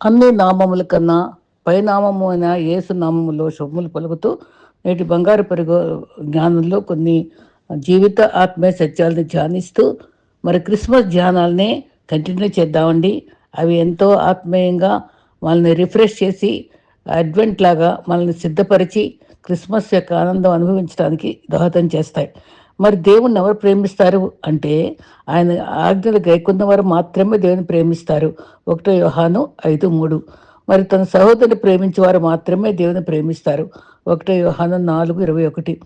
అన్ని నామముల కన్నా పైనామము అయిన యేసు నామములో శుభములు పలుకుతూ నేటి బంగారు పెరుగు జ్ఞానంలో కొన్ని జీవిత ఆత్మీయ సత్యాలను ధ్యానిస్తూ మరి క్రిస్మస్ ధ్యానాలనే కంటిన్యూ చేద్దామండి. అవి ఎంతో ఆత్మీయంగా వాళ్ళని రిఫ్రెష్ చేసి అడ్వెంట్ లాగా మనల్ని సిద్ధపరిచి క్రిస్మస్ యొక్క ఆనందం అనుభవించడానికి దోహదం చేస్తాయి. మరి దేవుణ్ణి ఎవరు ప్రేమిస్తారు అంటే ఆయన ఆజ్ఞలు గైకున్న వారు మాత్రమే దేవుని ప్రేమిస్తారు. ఒకటో యోహాను ఐదు మూడు. మరి తన సహోదరుని ప్రేమించే వారు మాత్రమే దేవుని ప్రేమిస్తారు. ఒకటో యోహాను నాలుగు ఇరవై ఒకటి.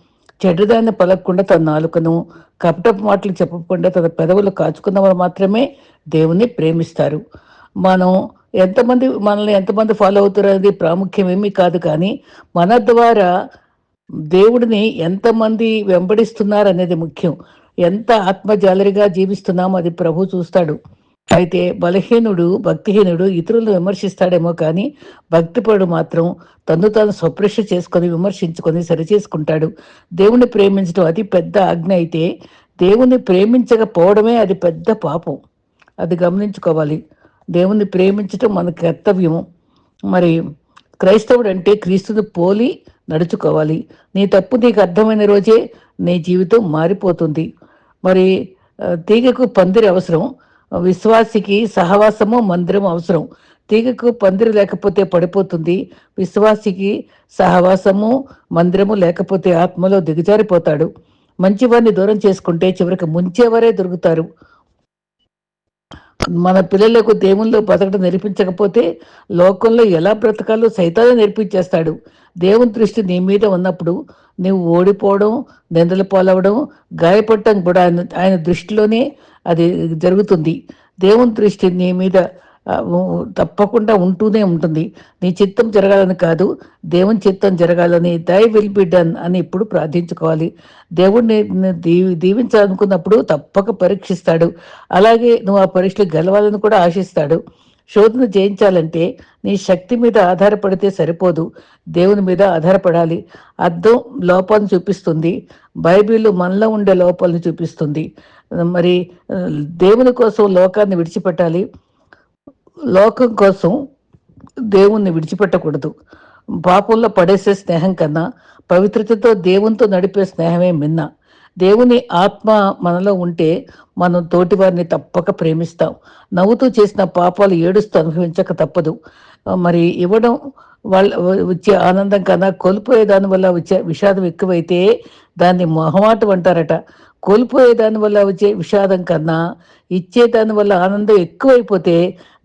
చెడ్డదాన్ని పలకకుండా తన నాలుకను కపటపు మాటలు చెప్పకుండా తన పెదవులు కాచుకున్న వారు మాత్రమే దేవుని ప్రేమిస్తారు. మనం ఎంతమంది మనల్ని ఎంతమంది ఫాలో అవుతారు అనేది ప్రాముఖ్యం ఏమీ కాదు కానీ మన ద్వారా దేవుడిని ఎంతమంది వెంబడిస్తున్నారు అనేది ముఖ్యం. ఎంత ఆత్మజాలరిగా జీవిస్తున్నామో అది ప్రభు చూస్తాడు. అయితే బలహీనుడు భక్తిహీనుడు ఇతరులను విమర్శిస్తాడేమో కానీ భక్తిపడు మాత్రం తను తాను స్వప్రశ చేసుకొని విమర్శించుకొని సరిచేసుకుంటాడు. దేవుణ్ణి ప్రేమించడం అతి పెద్ద ఆజ్ఞ అయితే దేవుణ్ణి ప్రేమించకపోవడమే అది పెద్ద పాపం. అది గమనించుకోవాలి. దేవుణ్ణి ప్రేమించడం మన కర్తవ్యము. మరి క్రైస్తవుడు అంటే క్రీస్తుని పోలి నడుచుకోవాలి. నీ తప్పు నీకు అర్థమైన రోజే నీ జీవితం మారిపోతుంది. మరి తీగకు పందిరి అవసరం. విశ్వాసికి సహవాసము మందిరం అవసరం. తీగకు పందిరి లేకపోతే పడిపోతుంది. విశ్వాసికి సహవాసము మందిరము లేకపోతే ఆత్మలో దిగజారిపోతాడు. మంచివారిని దూరం చేసుకుంటే చివరికి ముంచేవారే దొరుకుతారు. మన పిల్లలకు దేవుల్లో బతకడం నేర్పించకపోతే లోకంలో ఎలా బ్రతకాలో సైతాన్ని నేర్పించేస్తాడు. దేవుని దృష్టి నీ మీద ఉన్నప్పుడు నువ్వు ఓడిపోవడం నిందలు పాలవడం గాయపడటం కూడా ఆయన ఆయన దృష్టిలోనే అది జరుగుతుంది. దేవుని దృష్టి నీ మీద తప్పకుండా ఉంటూనే ఉంటుంది. నీ చిత్తం జరగాలని కాదు దేవుని చిత్తం జరగాలని దై విల్ బి డన్ అని ఇప్పుడు ప్రార్థించుకోవాలి. దేవుడిని దీవి దీవించాలనుకున్నప్పుడు తప్పక పరీక్షిస్తాడు. అలాగే నువ్వు ఆ పరీక్షలు గెలవాలని కూడా ఆశిస్తాడు. శోధన జయించాలంటే నీ శక్తి మీద ఆధారపడితే సరిపోదు. దేవుని మీద ఆధారపడాలి. అర్థం లోపాలను చూపిస్తుంది. బైబిల్ మనలో ఉండే లోపాలను చూపిస్తుంది. మరి దేవుని కోసం లోకాన్ని విడిచిపెట్టాలి. లోకం కోసం దేవుణ్ణి విడిచిపెట్టకూడదు. పాపంలో పడేసే స్నేహం కన్నా పవిత్రతతో దేవునితో నడిపే స్నేహమే మిన్న. దేవుని ఆత్మ మనలో ఉంటే మనం తోటి వారిని తప్పక ప్రేమిస్తాం. నవ్వుతూ చేసిన పాపాలు ఏడుస్తూ అనుభవించక తప్పదు. మరి ఇవ్వడం వాళ్ళ వచ్చే ఆనందం కన్నా కోల్పోయే దానివల్ల వచ్చే విషాదం ఎక్కువైతే దాన్ని మొహమాటం అంటారట. కోల్పోయే దాని వల్ల వచ్చే విషాదం కన్నా ఇచ్చే దాని వల్ల ఆనందం ఎక్కువైపోతే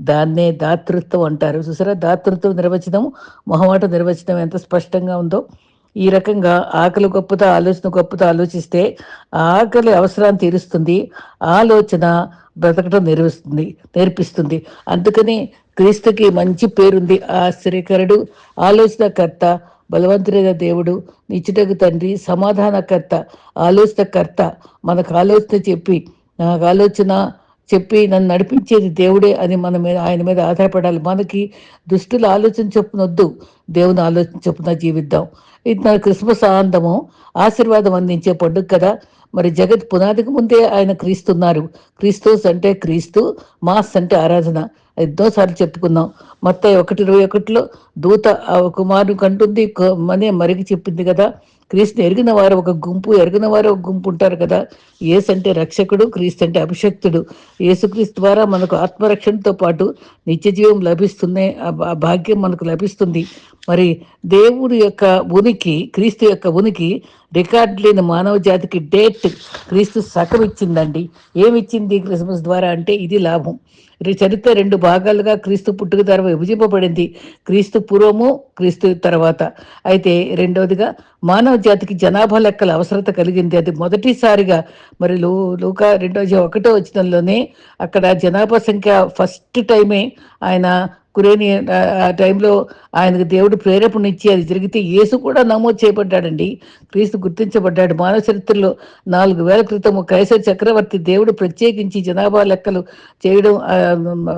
దాన్నే దాతృత్వం అంటారు. చూసారా? దాతృత్వం నిర్వచనం మొహమాట నిర్వచనం ఎంత స్పష్టంగా ఉందో. ఈ రకంగా ఆకలి గొప్పతో ఆలోచన గొప్పతో ఆలోచిస్తే ఆకలి అవసరాన్ని తీరుస్తుంది. ఆలోచన బ్రతకటం నేర్పిస్తుంది నేర్పిస్తుంది. అందుకని క్రీస్తుకి మంచి పేరుంది ఆశ్చర్యకరుడు ఆలోచనకర్త బలవంతుడైన దేవుడు నిచ్చుటకు తండ్రి సమాధానకర్త ఆలోచనకర్త. మనకు ఆలోచన చెప్పి నాకు ఆలోచన చెప్పి నన్ను నడిపించేది దేవుడే అని మన మీద ఆయన మీద ఆధారపడాలి. మనకి దుష్టుల ఆలోచన చొప్పునొద్దు దేవుని ఆలోచన చొప్పున జీవిద్దాం. ఇది నా క్రిస్మస్ ఆనందము ఆశీర్వాదం అందించే పండుగ కదా. మరి జగత్ పునాదికి ముందే ఆయన క్రీస్తున్నారు. క్రీస్తోస్ అంటే క్రీస్తు మాస్ అంటే ఆరాధన. ఎన్నోసార్లు చెప్పుకున్నాం. మొత్తం ఒకటి ఇరవై ఒకటిలో దూత ఆ కంటుంది మనే మరిగి చెప్పింది కదా. క్రీస్తుని ఎరిగిన వారు ఒక గుంపు ఎరిగిన వారు ఒక గుంపు ఉంటారు కదా. యేసు అంటే రక్షకుడు క్రీస్తు అంటే అభిషక్తుడు. యేసుక్రీస్తు ద్వారా మనకు ఆత్మరక్షణతో పాటు నిత్య జీవం లభిస్తుంది ఆ భాగ్యం మనకు లభిస్తుంది. మరి దేవుడి యొక్క ఉనికి క్రీస్తు యొక్క ఉనికి రికార్డ్ లేని మానవ జాతికి డేట్ క్రీస్తు సగం ఇచ్చిందండి. ఏమిచ్చింది క్రిస్మస్ ద్వారా అంటే ఇది లాభం. చరిత్ర రెండు భాగాలుగా క్రీస్తు పుట్టుక తర్వాత విభజింపబడింది. క్రీస్తు పూర్వము క్రీస్తు తర్వాత. అయితే రెండవదిగా మానవ జాతికి జనాభా లెక్కల అవసరత కలిగింది. అది మొదటిసారిగా మరి లో లోక రెండో ఒకటో వచనంలోనే అక్కడ జనాభా సంఖ్య ఫస్ట్ టైమే ఆయన కురేని ఆ- టైంలో ఆయనకు దేవుడు ప్రేరేపణ ఇచ్చి అది జరిగితే యేసు కూడా నమోదు చేయబడ్డాడండి. క్రీస్తు గుర్తించబడ్డాడు. మానవ చరిత్రలో నాలుగు వేల క్రితం కైసర్ చక్రవర్తి దేవుడు ప్రత్యేకించి జనాభా లెక్కలు చేయడం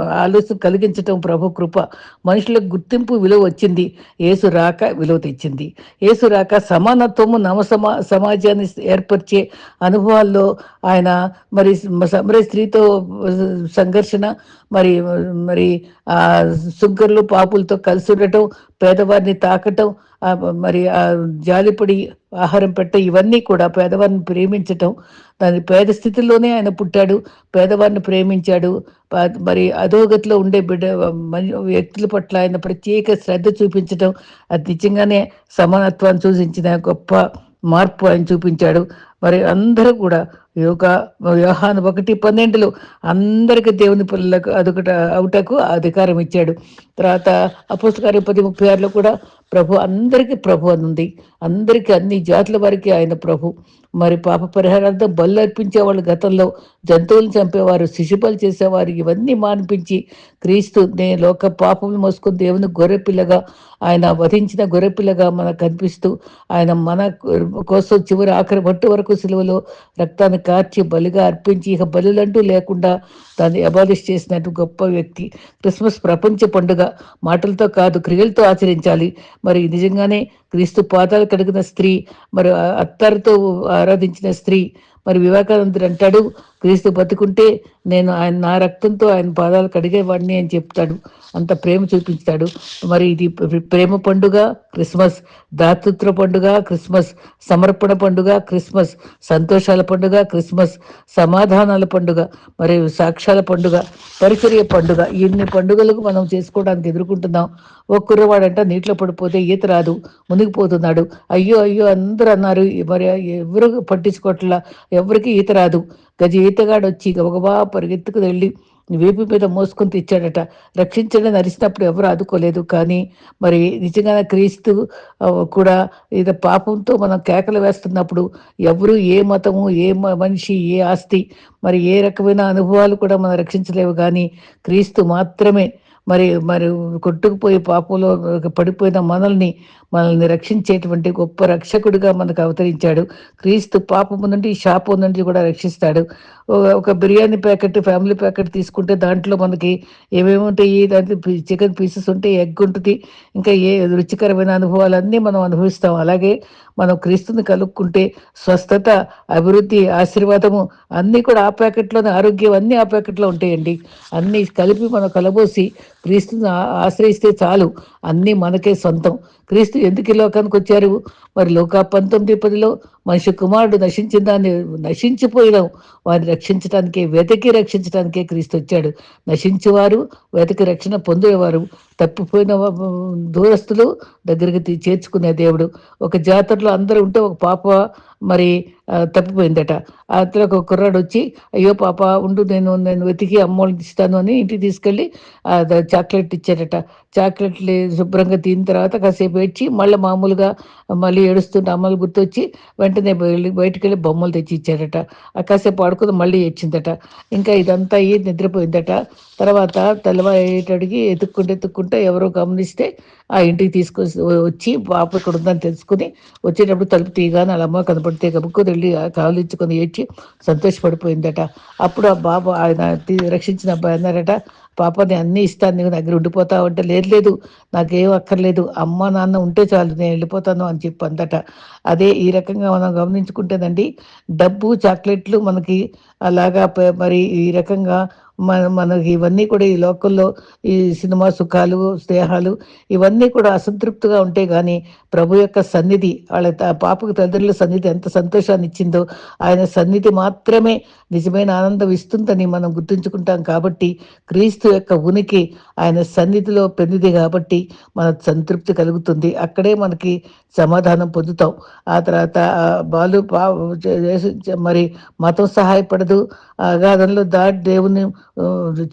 ఆలోచన కలిగించటం ప్రభు కృప. మనుషులకు గుర్తింపు విలువ వచ్చింది. యేసు రాక విలువ తెచ్చింది. యేసు రాక సమానత్వము నవ సమా సమాజాన్ని ఏర్పరిచే అనుభవాల్లో ఆయన మరి సమర స్త్రీతో సంఘర్షణ మరి మరి ఆ సుంకర్లు పాపులతో కలిసి ఉండటం పేదవారిని తాకటం మరి ఆ జాలిపడి ఆహారం పెట్ట ఇవన్నీ కూడా పేదవారిని ప్రేమించటం దాని పేద స్థితిలోనే ఆయన పుట్టాడు పేదవారిని ప్రేమించాడు మరి అధోగతిలో ఉండే బిడ్డ వ్యక్తుల పట్ల ఆయన ప్రత్యేక శ్రద్ధ చూపించటం అది నిజంగానే సమానత్వాన్ని సూచించిన గొప్ప మార్పు ఆయన చూపించాడు. మరి అందరూ కూడా యోగ వ్యవహాన్ ఒకటి పన్నెండులో అందరికీ దేవుని పిల్లలకు అదొకట అవుటకు అధికారం ఇచ్చాడు. తర్వాత అపుస్తకారి పది ముప్పై ఆరులో కూడా ప్రభు అందరికీ ప్రభు అని ఉంది అందరికీ అన్ని జాతుల వారికి ఆయన ప్రభు. మరి పాప పరిహారాలతో బలు అర్పించేవాళ్ళు గతంలో జంతువులను చంపేవారు శిశుబలు చేసేవారు ఇవన్నీ మానిపించి క్రీస్తు నే లోక పాపం మోసుకుని దేవుని గొర్రెపిల్లగా ఆయన వధించిన గొర్రెపిల్లగా మనకు కనిపిస్తూ ఆయన మన కోసం చివరి ఆఖరి మట్టు వరకు సిలువలో రక్తాన్ని కార్చి బలిగా అర్పించి ఇక బలులంటూ లేకుండా దాన్ని అబాలిష్ చేసినట్టు గొప్ప వ్యక్తి. క్రిస్మస్ ప్రపంచ పండుగ మాటలతో కాదు క్రియలతో ఆచరించాలి. మరి నిజంగానే క్రీస్తు పాదాలు కడిగిన స్త్రీ మరి అత్తారితో ఆరాధించిన స్త్రీ మరి వివేకానందుడు అంటాడు క్రీస్తు బతుకుంటే నేను ఆయన నా రక్తంతో ఆయన పాదాలు కడిగేవాడిని అని చెప్తాడు. అంత ప్రేమ చూపించాడు. మరి ఇది ప్రేమ పండుగ క్రిస్మస్. దాతృత్వ పండుగ క్రిస్మస్. సమర్పణ పండుగ క్రిస్మస్. సంతోషాల పండుగ క్రిస్మస్. సమాధానాల పండుగ మరి సాక్ష్యాల పండుగ పరిచర్య పండుగ. ఇన్ని పండుగలకు మనం చేసుకోవడానికి ఎదుర్కొంటున్నాం. ఒక్కరవాడంట కుర్రవాడంట నీటిలో పడిపోతే ఈత రాదు మునిగిపోతున్నాడు. అయ్యో అయ్యో అందరూ అన్నారు మరి ఎవరు పట్టించుకోవట్లా? ఎవరికి ఈత రాదు? గజ ఈతగాడు వచ్చి గబగబా పరిగెత్తుకు వెళ్ళి వేపు మీద మోసుకొని తెచ్చాడట. రక్షించడం నరిచినప్పుడు ఎవరు ఆదుకోలేదు. కానీ మరి నిజంగానే క్రీస్తు కూడా ఇది పాపంతో మనం కేకలు వేస్తున్నప్పుడు ఎవరు ఏ మతము ఏ మనిషి ఏ ఆస్తి మరి ఏ రకమైన అనుభవాలు కూడా మనం రక్షించలేవు. కానీ క్రీస్తు మాత్రమే మరి మరి కొట్టుకుపోయి పాపంలో పడిపోయిన మనల్ని మనల్ని రక్షించేటువంటి గొప్ప రక్షకుడిగా మనకు అవతరించాడు. క్రీస్తు పాపము నుండి శాపం నుండి కూడా రక్షిస్తాడు. ఒక బిర్యానీ ప్యాకెట్ ఫ్యామిలీ ప్యాకెట్ తీసుకుంటే దాంట్లో మనకి ఏమేమి ఉంటాయి? దాంట్లో చికెన్ పీసెస్ ఉంటే ఎగ్ ఉంటుంది. ఇంకా ఏ రుచికరమైన అనుభవాలన్నీ మనం అనుభవిస్తాం. అలాగే మనం క్రీస్తుని కలుపుకుంటే స్వస్థత అభివృద్ధి ఆశీర్వాదము అన్నీ కూడా ఆ ప్యాకెట్లోనే ఆరోగ్యం అన్నీ ఆ ప్యాకెట్లో ఉంటాయండి. అన్నీ కలిపి మనం కలబోసి క్రీస్తుని ఆశ్రయిస్తే చాలు. అన్నీ మనకే సొంతం. క్రీస్తు ఎందుకు లోకానికి వచ్చారు? మరి లోక పంతొమ్మిది పదిలో మనిషి కుమారుడు నశించిన దాన్ని నశించిపోయినాం. వారిని రక్షించడానికే వెతకి రక్షించడానికే క్రీస్తు వచ్చాడు. నశించేవారు వెతకి రక్షణ పొందేవారు. తప్పిపోయిన దూరస్తులు దగ్గరికి చేర్చుకునే దేవుడు. ఒక జాతరలో అందరూ ఉంటే ఒక పాప మరి తప్పిపోయిందట. అతను ఒక కుర్రాడు వచ్చి అయ్యో పాప ఉండు నేను నేను వెతికి అమ్మోళ్ళు ఇస్తాను అని ఇంటికి తీసుకెళ్ళి చాక్లెట్ ఇచ్చారట. చాక్లెట్లు శుభ్రంగా తిన్న తర్వాత కాసేపు ఏడ్చి మళ్ళీ మామూలుగా మళ్ళీ ఏడుస్తుంటే అమ్మలు గుర్తొచ్చి వెంటనే వెళ్ళి బయటికి వెళ్ళి బొమ్మలు తెచ్చి ఇచ్చారట కాసేపు ఆడుకుని మళ్ళీ ఇచ్చిందట ఇంకా ఇదంతా అయ్యి నిద్రపోయిందట. తర్వాత తెల్లవారేటడికి ఎత్తుక్కుంటే ఎత్తుక్కుంటే ఎవరో గమనిస్తే ఆ ఇంటికి తీసుకొచ్చి వచ్చి పాప ఇక్కడ ఉందని తెలుసుకుని వచ్చేటప్పుడు తలుపు తీయగానే అలా అమ్మ కనపడితే గబుక్కు వెళ్ళి కావలించుకొని ఏడ్చి సంతోషపడిపోయిందట. అప్పుడు ఆ బాబు ఆయన రక్షించిన అబ్బాయి అన్నారట పాపని అన్నీ ఇస్తాను నీకు దగ్గర ఉండిపోతావు అంటే లేదు లేదు నాకేం అక్కర్లేదు అమ్మ నాన్న ఉంటే చాలు నేను వెళ్ళిపోతాను అని చెప్పి అందట. అదే ఈ రకంగా మనం గమనించుకుంటేనండి డబ్బు చాక్లెట్లు మనకి అలాగా మరి ఈ రకంగా మన మనకి ఇవన్నీ కూడా ఈ లోకల్లో ఈ సినిమా సుఖాలు స్నేహాలు ఇవన్నీ కూడా అసంతృప్తిగా ఉంటే కానీ ప్రభు యొక్క సన్నిధి వాళ్ళ పాపకు తల్లిదండ్రుల సన్నిధి ఎంత సంతోషాన్ని ఇచ్చిందో ఆయన సన్నిధి మాత్రమే నిజమైన ఆనందం ఇస్తుందని మనం గుర్తుంచుకుంటాం కాబట్టి క్రీస్తు యొక్క ఉనికి ఆయన సన్నిధిలో పెందిది కాబట్టి మన సంతృప్తి కలుగుతుంది. అక్కడే మనకి సమాధానం పొందుతాం. ఆ తర్వాత బాలు మరి మతం సహాయపడదు. అగాధంలో దాటి దేవుని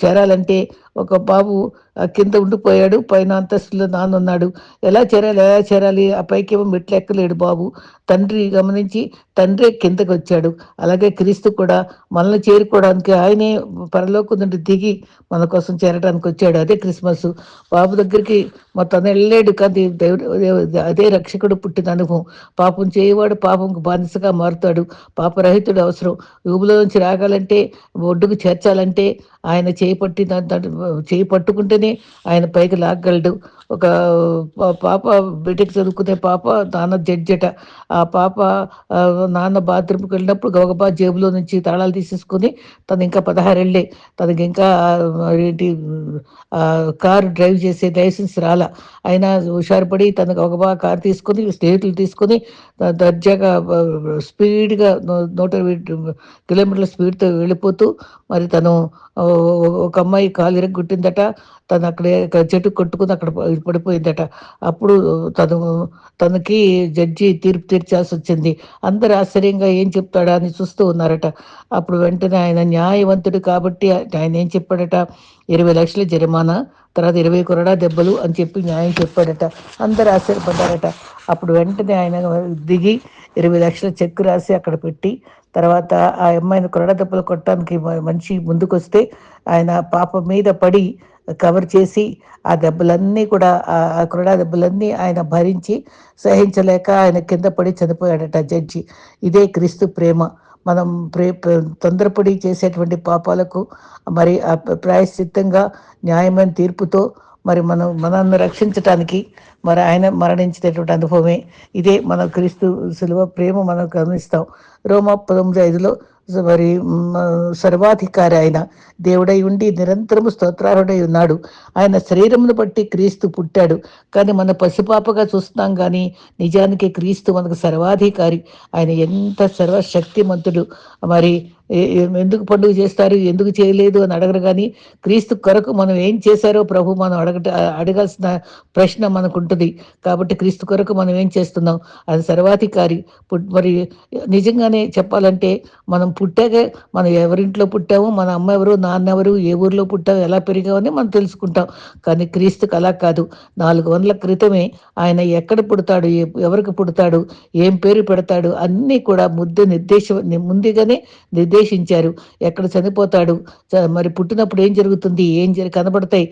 చేరాలంటే ఒక బాబు కింద ఉండిపోయాడు పైన అంతస్తులో నాన్నున్నాడు ఎలా చేరాలి ఎలా చేరాలి? ఆ పైకి ఏమో మెట్లు ఎక్కలేడు బాబు. తండ్రి గమనించి తండ్రి కిందకి వచ్చాడు అలాగే క్రీస్తు కూడా మనల్ని చేరుకోవడానికి ఆయనే పరలోకి నుండి దిగి మన కోసం చేరడానికి వచ్చాడు. అదే క్రిస్మస్. బాబు దగ్గరికి మా తను వెళ్ళాడు కానీ దేవుడు అదే రక్షకుడు పుట్టిన అనుభవం. పాపం చేయవాడు పాపంకు బానిసగా మారుతాడు. పాపరహితుడు అవసరం. ఊబులో నుంచి రాగాలంటే ఒడ్డుకు చేర్చాలంటే ఆయన చేయి పట్టి చేయి పట్టుకుంటేనే ఆయన పైకి లాగలడు ఒక పాప బీటెక్ చదువుకునే పాప నాన్న జడ్జట. ఆ పాప నాన్న బాత్రూమ్కి వెళ్ళినప్పుడు గబగబా జేబులో నుంచి తాళాలు తీసేసుకొని తను ఇంకా పదహారేళ్ళే. తనకి ఇంకా ఏంటి కారు డ్రైవ్ చేసే లైసెన్స్ రాలా. అయినా హుషారుపడి తనకు గబగబా కారు తీసుకొని స్నేహితులు తీసుకొని దర్జాగా స్పీడ్గా నూట కిలోమీటర్ల స్పీడ్తో వెళ్ళిపోతూ మరి తను ఒక అమ్మాయి కాలు ఇరగొట్టిందట తను అక్కడే చెట్టు కొట్టుకుని అక్కడ పడిపోయిందట. అప్పుడు తను తనకి జడ్జి తీర్పు తీర్చాల్సి వచ్చింది. అందరు ఆశ్చర్యంగా ఏం చెప్తాడా అని చూస్తూ ఉన్నారట. అప్పుడు వెంటనే ఆయన న్యాయవంతుడు కాబట్టి ఆయన ఏం చెప్పాడట? ఇరవై లక్షల జరిమానా తర్వాత ఇరవై కొరడా దెబ్బలు అని చెప్పి న్యాయం చెప్పాడట. అందరు ఆశ్చర్యపడ్డారట. అప్పుడు వెంటనే ఆయన దిగి ఇరవై లక్షల చెక్ రాసి అక్కడ పెట్టి తర్వాత ఆ అమ్మాయిని కొరడ దెబ్బలు కొట్టడానికి మనిషి ముందుకొస్తే ఆయన పాప మీద పడి కవర్ చేసి ఆ దెబ్బలన్నీ కూడా ఆ కొరడా దెబ్బలన్నీ ఆయన భరించి సహించలేక ఆయన కింద పడి చనిపోయాడట జడ్జి. ఇదే క్రీస్తు ప్రేమ. మనం ప్రే తొందరపడి చేసేటువంటి పాపాలకు మరి ప్రాయశ్చిత్తంగా న్యాయమైన తీర్పుతో మరి మనం మనల్ని రక్షించటానికి మరి ఆయన మరణించినటువంటి అనుభవమే. ఇదే మన క్రీస్తు సులువ ప్రేమ మనం గమనిస్తాం రోమా తొమ్మిది ఐదులో మరి సర్వాధికారి ఆయన దేవుడై ఉండి నిరంతరము స్తోత్రారుడై ఉన్నాడు ఆయన శరీరమును బట్టి క్రీస్తు పుట్టాడు. కానీ మన పసిపాపగా చూస్తున్నాం కానీ నిజానికి క్రీస్తు మనకు సర్వాధికారి. ఆయన ఎంత సర్వశక్తిమంతుడు. మరి ఎందుకు పండుగ చేస్తారు ఎందుకు చేయలేదు అని అడగరు. కానీ క్రీస్తు కొరకు మనం ఏం చేశారో ప్రభు మనం అడగట అడగాల్సిన ప్రశ్న మనకు ఉంటుంది కాబట్టి క్రీస్తు కొరకు మనం ఏం చేస్తున్నాం? అది సర్వాధికారి. మరి నిజంగానే చెప్పాలంటే మనం పుట్టాక మనం ఎవరింట్లో పుట్టామో మన అమ్మ ఎవరు నాన్న ఎవరు ఏ ఊర్లో పుట్టాము ఎలా పెరిగామని మనం తెలుసుకుంటాం. కానీ క్రీస్తుకు అలా కాదు. నాలుగు వందల క్రితమే ఆయన ఎక్కడ పుడతాడు ఎవరికి పుడతాడు ఏం పేరు పెడతాడు అన్నీ కూడా ముద్దు నిర్దేశం ముందుగానే నిర్దేశ నిర్దేశించారు ఎక్కడ చనిపోతాడు? మరి పుట్టినప్పుడు ఏం జరుగుతుంది? ఏం కనబడతాయి.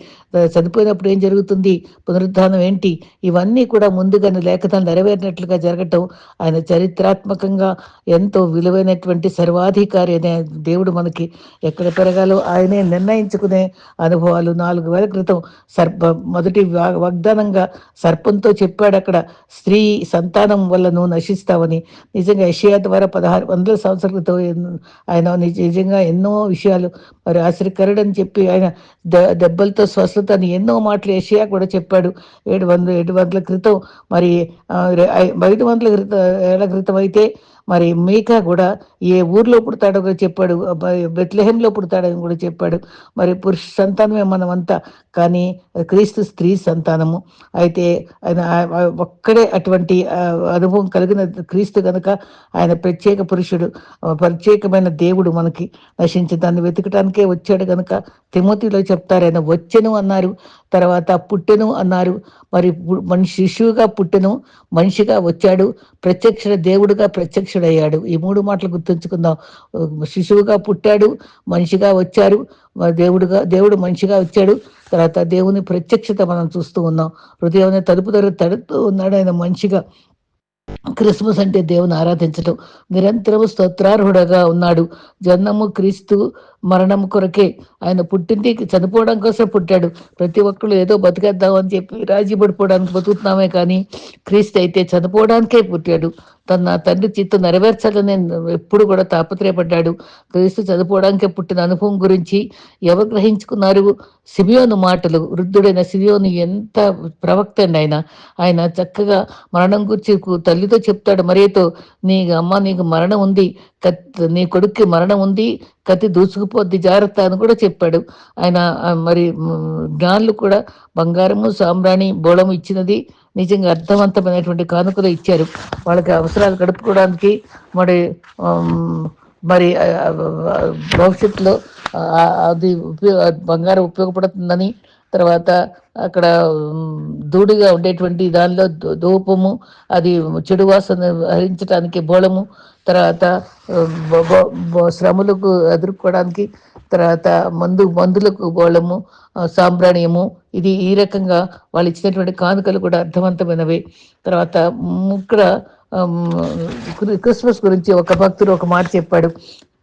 చనిపోయినప్పుడు ఏం జరుగుతుంది? పునరుద్ధానం ఏంటి? ఇవన్నీ కూడా ముందుగానే లేఖనాలు నెరవేరినట్లుగా జరగటం ఆయన చరిత్రాత్మకంగా ఎంతో విలువైనటువంటి సర్వాధికారి అనే దేవుడు మనకి ఎక్కడ పెరగాలో ఆయనే నిర్ణయించుకునే అనుభవాలు నాలుగు వేల క్రితం సర్ప మొదటి వాగ్దానంగా సర్పంతో చెప్పాడు అక్కడ స్త్రీ సంతానం వల్ల నువ్వు నశిస్తావని. నిజంగా ఏషియా ద్వారా పదహారు వందల సంవత్సరాల క్రితం ఆయన ఆయన నిజంగా ఎన్నో విషయాలు మరి ఆశ్చర్యకరుడని చెప్పి ఆయన దెబ్బలతో స్వస్థత అని ఎన్నో మాటలు ఏషియా కూడా చెప్పాడు. ఏడు వందల ఏడు వందల క్రితం మరి ఐదు వందల క్రితం ఏళ్ళ క్రితం అయితే మరి మీకా కూడా ఏ ఊర్లో పుడతాడో కూడా చెప్పాడు బెత్లహేంలో పుడతాడని కూడా చెప్పాడు. మరి పురుష సంతానమే మనమంతా కానీ క్రీస్తు స్త్రీ సంతానము. అయితే ఆయన ఒక్కడే అటువంటి అనుభవం కలిగిన క్రీస్తు కనుక ఆయన ప్రత్యేక పురుషుడు ప్రత్యేకమైన దేవుడు మనకి నశించి దాన్ని వెతకటానికే వచ్చాడు కనుక తిమోతిలో చెప్తారు ఆయన వచ్చెను అన్నారు. తర్వాత పుట్టెను అన్నారు. మరి మనిషి శిశువుగా పుట్టెను మనిషిగా వచ్చాడు. ప్రత్యక్ష దేవుడుగా ప్రత్యక్షుడయ్యాడు. ఈ మూడు మాటలు గుర్తుంచుకుందాం. శిశువుగా పుట్టాడు మనిషిగా వచ్చారు దేవుడుగా దేవుడు మనిషిగా వచ్చాడు. తర్వాత దేవుని ప్రత్యక్షత మనం చూస్తూ ఉన్నాం. హృదయం తలుపు తర తడుతూ ఉన్నాడు ఆయన మనిషిగా. క్రిస్మస్ అంటే దేవుని ఆరాధించడం నిరంతరము స్తోత్రార్హుడగా ఉన్నాడు. జన్మము క్రీస్తు మరణం కొరకే ఆయన పుట్టింది చనిపోవడం కోసం పుట్టాడు. ప్రతి ఒక్కరు ఏదో బతికేద్దాం అని చెప్పి రాజీ పడిపోవడానికి బతుకుతున్నామే కానీ క్రీస్తు అయితే చనిపోవడానికే పుట్టాడు. తన తండ్రి చిత్తం నెరవేర్చాలని ఎప్పుడు కూడా తాపత్రయపడ్డాడు. క్రీస్తు చదువుకోవడానికి పుట్టిన అనుభవం గురించి ఎవరు గ్రహించుకున్నారు? సిమియోను మాటలు. వృద్ధుడైన సిమియోను ఎంత ప్రవక్త అండి ఆయన. ఆయన చక్కగా మరణం గురించి తల్లితో చెప్తాడు. మరేతో నీ అమ్మ నీకు మరణం ఉంది. నీ కొడుక్కి మరణం ఉంది. కత్తి దూసుకుపోద్ది జాగ్రత్త అని కూడా చెప్పాడు. ఆయన మరి జ్ఞానులు కూడా బంగారము సాంబ్రాణి బోళము ఇచ్చినది నిజంగా అర్థవంతమైనటువంటి కానుకలు ఇచ్చారు. వాళ్ళకి అవసరాలు గడుపుకోవడానికి మరి మరి భవిష్యత్తులో అది ఉపయోగ బంగారం ఉపయోగపడుతుందని తర్వాత అక్కడ దూడిగా ఉండేటువంటి దానిలో ధూపము అది చెడు వాసన హరించడానికి బోళము తర్వాత శ్రమలకు ఎదుర్కోవడానికి తర్వాత మందు మందులకు బోళము సాంబ్రాణ్యము ఇది ఈ రకంగా వాళ్ళు ఇచ్చినటువంటి కానుకలు కూడా అర్థవంతమైనవి. తర్వాత ఇక్కడ క్రిస్మస్ గురించి ఒక భక్తుడు ఒక మాట చెప్పాడు.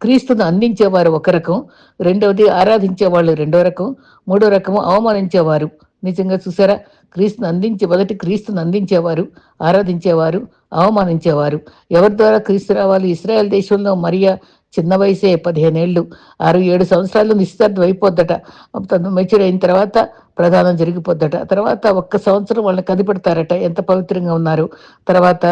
క్రీస్తును అందించేవారు ఒక రకం రెండవది ఆరాధించేవాళ్ళు రెండో రకం మూడో రకము అవమానించేవారు. నిజంగా చూసారా? క్రీస్తుని అందించే మొదటి క్రీస్తుని అందించేవారు ఆరాధించేవారు అవమానించేవారు. ఎవరి ద్వారా క్రీస్తు రావాలి? ఇస్రాయల్ దేశంలో మరియా చిన్న వయసే పదిహేనేళ్ళు ఆరు ఏడు సంవత్సరాలు నిశ్చితార్థం అయిపోద్దట. తను మెచ్యూర్ అయిన తర్వాత ప్రధానం జరిగిపోద్దట. తర్వాత ఒక్క సంవత్సరం వాళ్ళని కదిపెడతారట. ఎంత పవిత్రంగా ఉన్నారు. తర్వాత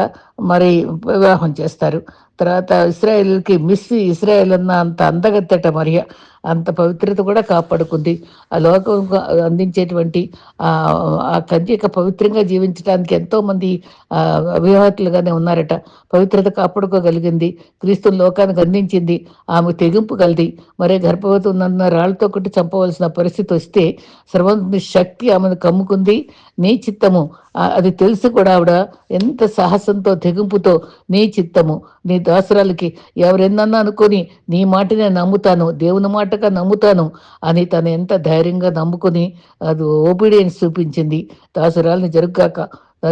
మరి వివాహం చేస్తారు. తర్వాత ఇస్రాయేల్కి మిస్ ఇస్రాయేల్ అన్న అంత అందగత్తట మరియ. అంత పవిత్రత కూడా కాపాడుకుంది. ఆ లోకం అందించేటువంటి ఆ కన్యక పవిత్రంగా జీవించడానికి ఎంతో మంది అవివాహితులుగానే ఉన్నారట. పవిత్రత కాపాడుకోగలిగింది. క్రీస్తు లోకానికి అందించింది. ఆమె తెగింపు కలిది. మరే గర్భవతి ఉన్నందున రాళ్ళతో కొట్టి చంపవలసిన పరిస్థితి వస్తే సర్వంతి శక్తి ఆమెను కమ్ముకుంది. నీ చిత్తము అది తెలిసి కూడా ఆవిడ. ఎంత సాహసంతో తెగింపుతో నీ చిత్తము నీ దాసురాలకి ఎవరెన్నన్నా అనుకొని నీ మాటనే నమ్ముతాను. దేవుని మాట మాటగా నమ్ముతాను అని తను ఎంత ధైర్యంగా నమ్ముకుని అది ఓబీడియన్స్ చూపించింది. దాసురాల్ని జరుగ్గాక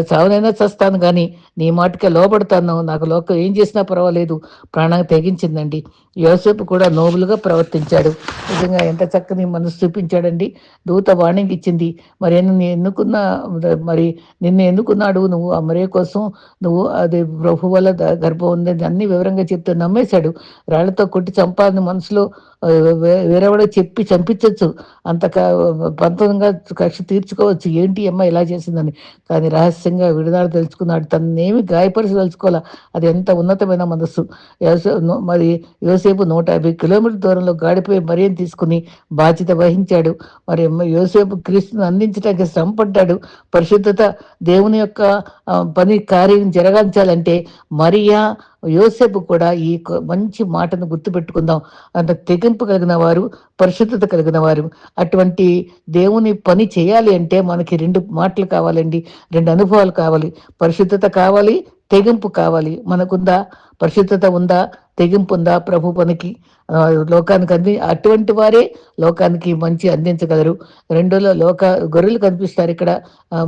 చావునైనా చస్తాను కానీ నీ మాటకే లోపడతాను నాకు లోకం ఏం చేసినా పర్వాలేదు. ప్రాణం తెగించిందండి. యోసేపు కూడా నోబులుగా ప్రవర్తించాడు. నిజంగా ఎంత చక్కని మనసు చూపించాడండి. దూత వాణింగ్ ఇచ్చింది. మరి నిన్ను ఎన్నుకున్న మరి నిన్ను ఎన్నుకున్నాడు నువ్వు ఆ మరే కోసం? నువ్వు అది ప్రభు వల్ల గర్భం ఉందని అన్ని వివరంగా చెప్తే నమ్మేశాడు. రాళ్ళతో కొట్టి చంపాలని మనసులో వేరేవాడో చెప్పి చంపించవచ్చు అంత పంతంగా కక్ష తీర్చుకోవచ్చు. ఏంటి అమ్మ ఇలా చేసిందని? కానీ రహస్యంగా విడుదల తెలుసుకున్నాడు. తననేమి గాయపరిచి తెలుసుకోవాలా అది ఎంత ఉన్నతమైన మనస్సు మరి యోసేపు నూట యాభై కిలోమీటర్ దూరంలో గాడిపోయి మరియం తీసుకుని బాధ్యత వహించాడు. మరి యోసేపు క్రీస్తుని అందించడానికి శ్రమపడ్డాడు. పరిశుద్ధత దేవుని యొక్క పని కార్యం జరగాల్చాలంటే మరియా యోసేపు కూడా ఈ మంచి మాటను గుర్తుపెట్టుకుందాం. అంత తెగింపు కలిగిన వారు పరిశుద్ధత కలిగిన వారు. అటువంటి దేవుని పని చేయాలి అంటే మనకి రెండు మాటలు కావాలండి. రెండు అనుభవాలు కావాలి. పరిశుద్ధత కావాలి తెగింపు కావాలి. మనకుందా? పరిశుద్ధత ఉందా? తెగింపుందా ప్రభు పనికి? లోకానికి అంది అటువంటి వారే లోకానికి మంచి అందించగలరు. రెండోలో లోక గొర్రెలు కనిపిస్తారు ఇక్కడ.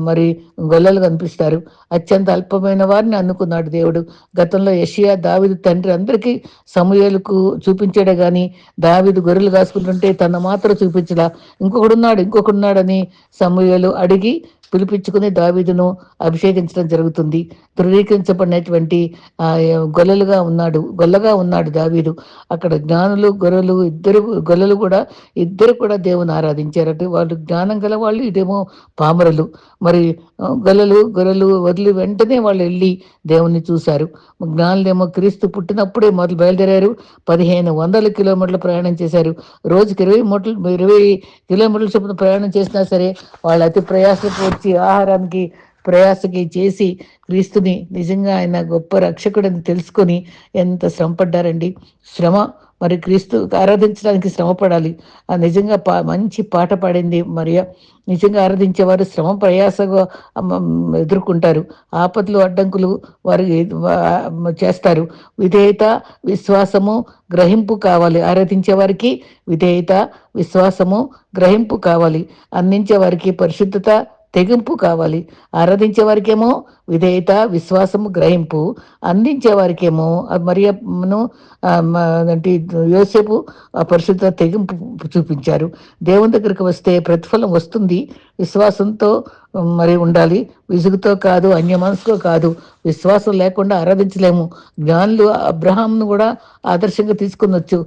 మరి గొల్లలు కనిపిస్తారు. అత్యంత అల్పమైన వారిని అనుకున్నాడు దేవుడు. గతంలో యషియా దావిదు తండ్రి అందరికీ సమయాలకు చూపించాడే గాని దావిదు గొర్రెలు కాసుకుంటుంటే తన మాత్రం చూపించలా. ఇంకొకడున్నాడు ఇంకొకడున్నాడని సమయాలు అడిగి పిలిపించుకుని దావీదును అభిషేకించడం జరుగుతుంది. ధృవీకరించబడినటువంటి గొల్లలుగా ఉన్నాడు గొల్లగా ఉన్నాడు దావీదు. అక్కడ జ్ఞాన జ్ఞానులు గొర్రెలు ఇద్దరు గొల్లలు కూడా ఇద్దరు కూడా దేవుని ఆరాధించారట. వాళ్ళు జ్ఞానం గల వాళ్ళు ఇదేమో పామరలు. మరి గొల్లలు గొర్రెలు వదిలి వెంటనే వాళ్ళు వెళ్ళి దేవుణ్ణి చూశారు. జ్ఞానులేమో క్రీస్తు పుట్టినప్పుడే మొదలు బయలుదేరారు. పదిహేను వందల కిలోమీటర్లు ప్రయాణం చేశారు. రోజుకి ఇరవై మూటలు ఇరవై కిలోమీటర్ల చొప్పున ప్రయాణం చేసినా సరే వాళ్ళు అతి ప్రయాసపూర్తి ఆహారానికి ప్రయాసకి చేసి క్రీస్తుని నిజంగా ఆయన గొప్ప రక్షకుడని తెలుసుకొని ఎంత శ్రమపడ్డారండి. శ్రమ మరి క్రీస్తు ఆరాధించడానికి శ్రమపడాలి. ఆ నిజంగా పా మంచి పాట పాడింది మరియా. నిజంగా ఆరాధించేవారు శ్రమ ప్రయాసగా ఎదుర్కొంటారు. ఆపదలు అడ్డంకులు వారు చేస్తారు. విధేయత విశ్వాసము గ్రహింపు కావాలి. ఆరాధించే వారికి విధేయత విశ్వాసము గ్రహింపు కావాలి. అందించే వారికి పరిశుద్ధత తెగింపు కావాలి. ఆరాధించే వారికేమో విధేయత విశ్వాసము గ్రహింపు అందించే వారికేమో మరియను అంటే యోసేపు పరిశుద్ధ తెగింపు చూపించారు. దేవుని దగ్గరికి వస్తే ప్రతిఫలం వస్తుంది. విశ్వాసంతో మరి ఉండాలి. విసుగుతో కాదు అన్య మనసుతో కాదు. విశ్వాసం లేకుండా ఆరాధించలేము. జ్ఞానులు అబ్రహాంను కూడా ఆదర్శంగా తీసుకునొచ్చు.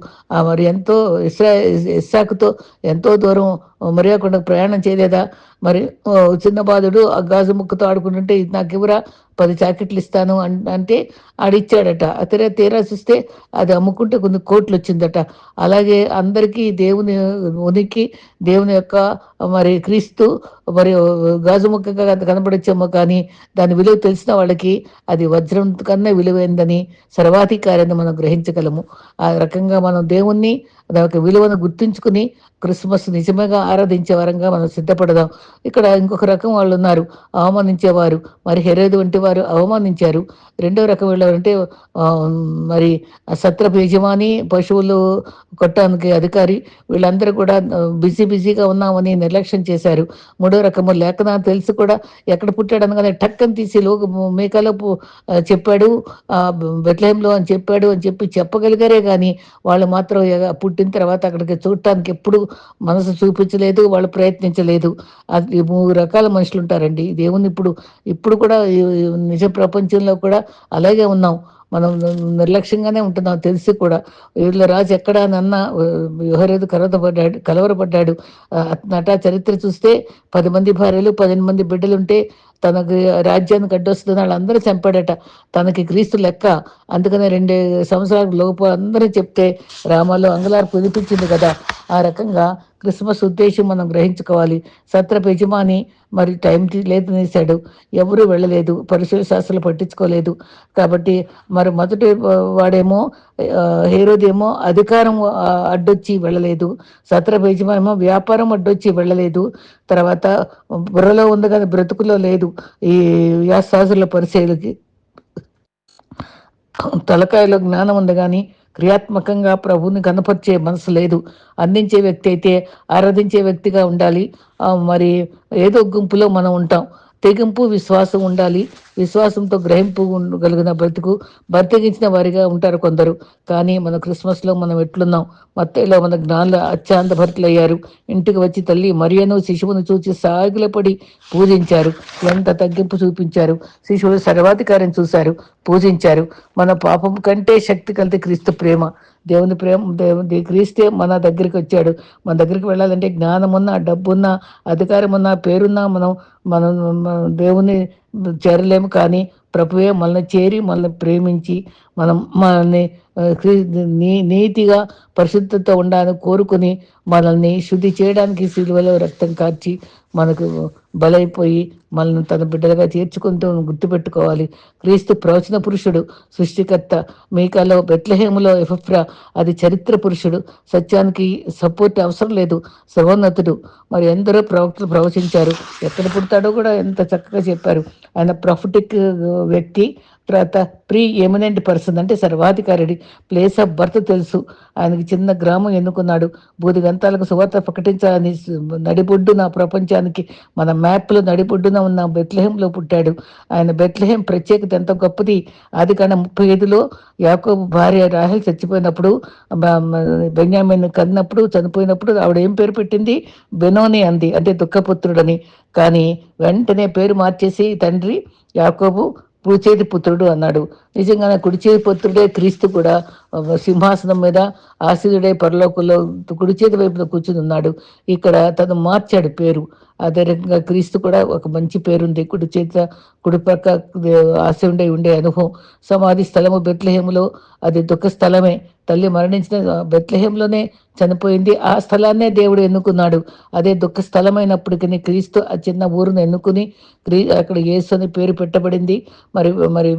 మరి ఎంతో ఇస్రా ఇస్సాకుతో ఎంతో దూరం మరియాకుండా ప్రయాణం చేయలేదా? మరి చిన్న బాధుడు ఆ గాజు ముక్కుతో ఆడుకుంటుంటే నాకు ఎవరా పది జాకెట్లు ఇస్తాను అంటే ఆడిచ్చాడట. అతనే తీరా చూస్తే అది అమ్ముకుంటే కొన్ని కోట్లు వచ్చిందట. అలాగే అందరికీ దేవుని ఉనికి దేవుని యొక్క మరి క్రీస్తు మరి గాజు ముక్కగా కనపడొచ్చేమో కానీ దాని విలువ తెలిసిన వాళ్ళకి అది వజ్రం కన్నా విలువైందని సర్వాధికారాన్ని మనం గ్రహించగలము. ఆ రకంగా మనం దేవుణ్ణి దాని విలువను గుర్తుంచుకుని క్రిస్మస్ నిజంగా ఆరాధించే వారంగా మనం సిద్ధపడదాం. ఇక్కడ ఇంకొక రకం వాళ్ళు ఉన్నారు అవమానించేవారు మరి హెరేదు వంటి వారు అవమానించారు. రెండో రకం వెళ్ళారంటే మరి సత్రపు యజమాని పశువులు కొట్టడానికి అధికారి వీళ్ళందరూ కూడా బిజీ బిజీగా ఉన్నామని నిర్లక్ష్యం చేశారు. మూడో రకము లేఖన తెలిసి కూడా ఎక్కడ పుట్టాడు అనగానే టక్కని తీసి లో మేకలోపు చెప్పాడు. ఆ, అని చెప్పాడు అని చెప్పి చెప్పగలిగారే కానీ వాళ్ళు మాత్రం పుట్టిన తర్వాత అక్కడికి చూడటానికి ఎప్పుడు మనసు చూపించలేదు వాళ్ళు ప్రయత్నించలేదు. అది మూడు రకాల మనుషులు ఉంటారండి. దేవుని ఇప్పుడు ఇప్పుడు కూడా నిజ ప్రపంచంలో కూడా అలాగే ఉన్నాం. మనం నిర్లక్ష్యంగానే ఉంటున్నాం తెలిసి కూడా. వీళ్ళ రాజు ఎక్కడ నన్న యుహరేదు కలవరపడ్డాడు. కలవరపడ్డాడు నట చరిత్ర చూస్తే పది మంది భార్యలు పదిహేను మంది బిడ్డలు ఉంటే తనకి రాజ్యానికి అడ్డొస్తుంది వాళ్ళందరూ చంపాడట. తనకి క్రీస్తు లెక్క. అందుకనే రెండు సంవత్సరాల లోపు అందరూ చెప్తే రామాలో అంగలారు కుదిపించింది కదా. ఆ రకంగా క్రిస్మస్ ఉద్దేశం మనం గ్రహించుకోవాలి. సత్రపు యజమాని మరి టైం లేదు ఎవరు వెళ్ళలేదు. పరిశుభ్ర శాస్త్రాలు పట్టించుకోలేదు. కాబట్టి మరి మొదటి వాడేమో ఆ, హేరోదేమో అధికారం అడ్డొచ్చి వెళ్ళలేదు. సత్రపు యజమానేమో వ్యాపారం అడ్డొచ్చి వెళ్ళలేదు. తర్వాత బుర్రలో ఉంది కానీ బ్రతుకులో లేదు. ఈ వ్యాసాసుల పరిశీలకి తలకాయలో జ్ఞానం ఉంది కానీ క్రియాత్మకంగా ప్రభువుని కనపరిచే మనసు లేదు. అందించే వ్యక్తి అయితే ఆరాధించే వ్యక్తిగా ఉండాలి. మరి ఏదో గుంపులో మనం ఉంటాం. తెగింపు విశ్వాసం ఉండాలి. విశ్వాసంతో గ్రహింపు ఉండగలిగిన బ్రతుకు బతికించిన వారిగా ఉంటారు కొందరు. కానీ మన క్రిస్మస్లో మనం ఎట్లున్నాం? మత్తలో మన జ్ఞానులు అత్యాంత భర్తలయ్యారు. ఇంటికి వచ్చి తల్లి మరియను శిశువును చూచి సాగిలపడి పూజించారు. ఎంత తగ్గింపు చూపించారు? శిశువులు సర్వాధికారం చూశారు పూజించారు. మన పాపం కంటే శక్తి కలితే క్రీస్తు ప్రేమ. దేవుని ప్రేమ దేవుని క్రీస్తే మన దగ్గరికి వచ్చాడు. మన దగ్గరికి వెళ్ళాలంటే జ్ఞానం ఉన్నా డబ్బున్నా అధికారం ఉన్నా పేరున్నా మనం మనం దేవుని చేరలేము కానీ ప్రభువే మనల్ని చేరి మనల్ని ప్రేమించి మనం మనల్ని నీ నీతిగా పరిశుద్ధత ఉండాలని కోరుకుని మనల్ని శుద్ధి చేయడానికి సిలువలో రక్తం కార్చి మనకు బలైపోయి మనల్ని తన బిడ్డలుగా చేర్చుకుంటూ గుర్తుపెట్టుకోవాలి. క్రీస్తు ప్రవచన పురుషుడు సృష్టికర్త మీకాలో బెట్లహేములో ఎఫ్రా అది చరిత్ర పురుషుడు. సత్యానికి సపోర్ట్ అవసరం లేదు సర్వోన్నతుడు. మరి ఎందరో ప్రవక్తలు ప్రవచించారు ఎక్కడ పుడతాడో కూడా ఎంత చక్కగా చెప్పారు. ఆయన ప్రాఫిటిక్ వ్యక్తి తర్వాత ప్రీ ఎమినెంట్ పర్సన్ అంటే సర్వాధికారుడి ప్లేస్ ఆఫ్ బర్త్ తెలుసు. ఆయనకి చిన్న గ్రామం ఎన్నుకున్నాడు. బూది గంతాలకు సువార్త ప్రకటించాలని నడిబొడ్డున ప్రపంచానికి మన మ్యాప్లో నడిబొడ్డున ఉన్న బెత్లహేంలో పుట్టాడు. ఆయన బెత్లహేం ప్రత్యేకత ఎంత గొప్పది? అది కన్నా ముప్పై ఐదులో యాకోబు భార్య రాహెల్ చచ్చిపోయినప్పుడు బ- బెన్యామిన్ కన్నప్పుడు చనిపోయినప్పుడు ఆవిడ ఏం పేరు పెట్టింది? బెనోని అంది. అంటే దుఃఖపుత్రుడని. కానీ వెంటనే పేరు మార్చేసి తండ్రి యాకోబు కుడిచేతి పుత్రుడు అన్నాడు. నిజంగానే కుడిచేతి పుత్రుడే క్రీస్తు కూడా సింహాసనం మీద ఆశీర్యుడే పరలోకంలో కుడిచేతి వైపున కూర్చుని ఉన్నాడు. ఇక్కడ తను మార్చాడు పేరు. అదే రకంగా క్రీస్తు కూడా ఒక మంచి పేరుంది. కుడి చేత కుడిపక్క ఆశ ఉండే ఉండే అనుభవం. సమాధి స్థలము బెత్లహేములో. అది దుఃఖ స్థలమే. తల్లి మరణించిన బెత్లహేంలోనే చనిపోయింది. ఆ స్థలాన్నే దేవుడు ఎన్నుకున్నాడు. అదే దుఃఖ స్థలమైనప్పటికీ క్రీస్తు ఆ చిన్న ఊరును ఎన్నుకుని క్రీ అక్కడ యేసు అని పేరు పెట్టబడింది. మరి మరి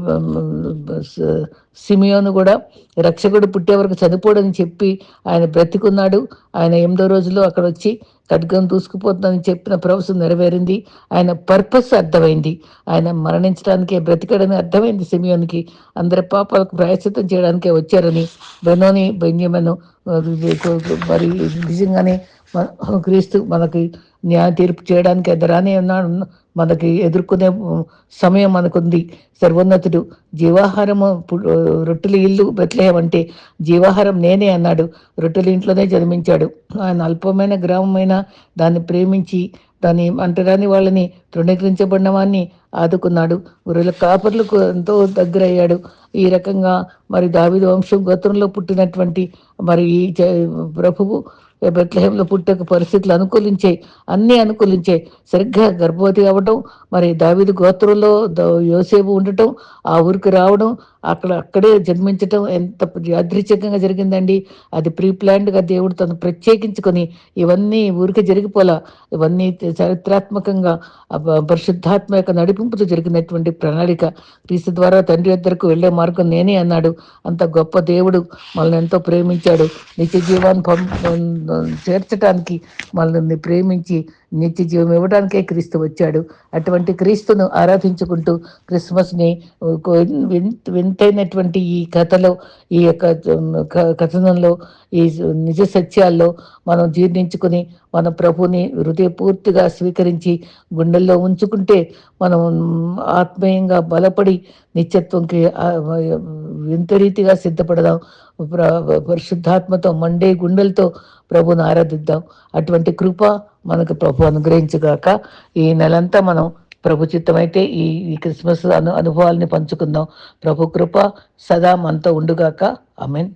సిమియోను కూడా రక్షకుడు పుట్టే వరకు చనిపోడని చెప్పి ఆయన బ్రతికున్నాడు. ఆయన ఎనిమిదో రోజులో అక్కడ వచ్చి ఖడ్గం దూసుకుపోతుందని చెప్పిన ప్రవసం నెరవేరింది. ఆయన పర్పస్ అర్థమైంది. ఆయన మరణించడానికే బ్రతికడని అర్థమైంది సిమియోనికి. అందరి పాపాలకు ప్రాయశ్చితం చేయడానికే వచ్చారని బెనోని బెంజమను మరి నిజంగానే క్రీస్తు మనకి న్యాయ తీర్పు చేయడానికి ఎదురానే ఉన్నాడు. మనకి ఎదుర్కొనే సమయం మనకుంది. సర్వోన్నతుడు జీవాహారము రొట్టెల ఇల్లు బెత్లహేం అంటే జీవాహారం నేనే అన్నాడు. రొట్టెల ఇంట్లోనే జన్మించాడు. ఆయన అల్పమైన గ్రామమైన దాన్ని ప్రేమించి దాన్ని అంటరాని వాళ్ళని తృణీకరించబడిన వాడిని ఆదుకున్నాడు. గొర్రెల కాపర్లకు ఎంతో దగ్గర అయ్యాడు ఈ రకంగా మరి దావిద వంశం గోత్రంలో పుట్టినటువంటి మరి ఈ ప్రభువు బెత్లహేంలో పుట్టక పరిస్థితులు అనుకూలించాయి అన్నీ అనుకూలించాయి. సరిగ్గా గర్భవతి అవ్వటం మరి దావిది గోత్రంలో యోసేపు ఉండటం ఆ ఊరికి రావడం అక్కడ అక్కడే జన్మించటం ఎంత యాదృచ్ఛికంగా జరిగిందండి. అది ప్రీ ప్లాన్డ్గా దేవుడు తను ప్రత్యేకించుకొని ఇవన్నీ ఊరికి జరిగిపోలా ఇవన్నీ చారిత్రాత్మకంగా పరిశుద్ధాత్మ యొక్క నడిపింపుతో జరిగినటువంటి ప్రణాళిక. క్రీస్తు ద్వారా తండ్రి ఇద్దరికి వెళ్ళే మార్గం నేనే అన్నాడు. అంత గొప్ప దేవుడు మనల్ని ఎంతో ప్రేమించాడు. నిత్య జీవాన్ని పం- చేర్చడానికి మనల్ని ప్రేమించి నిత్య జీవం ఇవ్వడానికే క్రీస్తు వచ్చాడు. అటువంటి క్రీస్తును ఆరాధించుకుంటూ క్రిస్మస్ని వింతైనటువంటి ఈ కథలో ఈ యొక్క కథనంలో ఈ నిజ సత్యాల్లో మనం జీర్ణించుకుని మన ప్రభుని హృదయపూర్తిగా స్వీకరించి గుండెల్లో ఉంచుకుంటే మనం ఆత్మీయంగా బలపడి నిత్యత్వంకి వింత రీతిగా సిద్ధపడదాం. పరిశుద్ధాత్మతో మండే గుండెలతో ప్రభుని ఆరాధిద్దాం. అటువంటి కృప మనకు ప్రభు అనుగ్రహించుగాక ఈ నెలంతా మనం ప్రభు చిత్తమైతే ఈ ఈ క్రిస్మస్ అను అనుభవాల్ని పంచుకుందాం. ప్రభు కృప సదా మనతో ఉండుగాక. I mean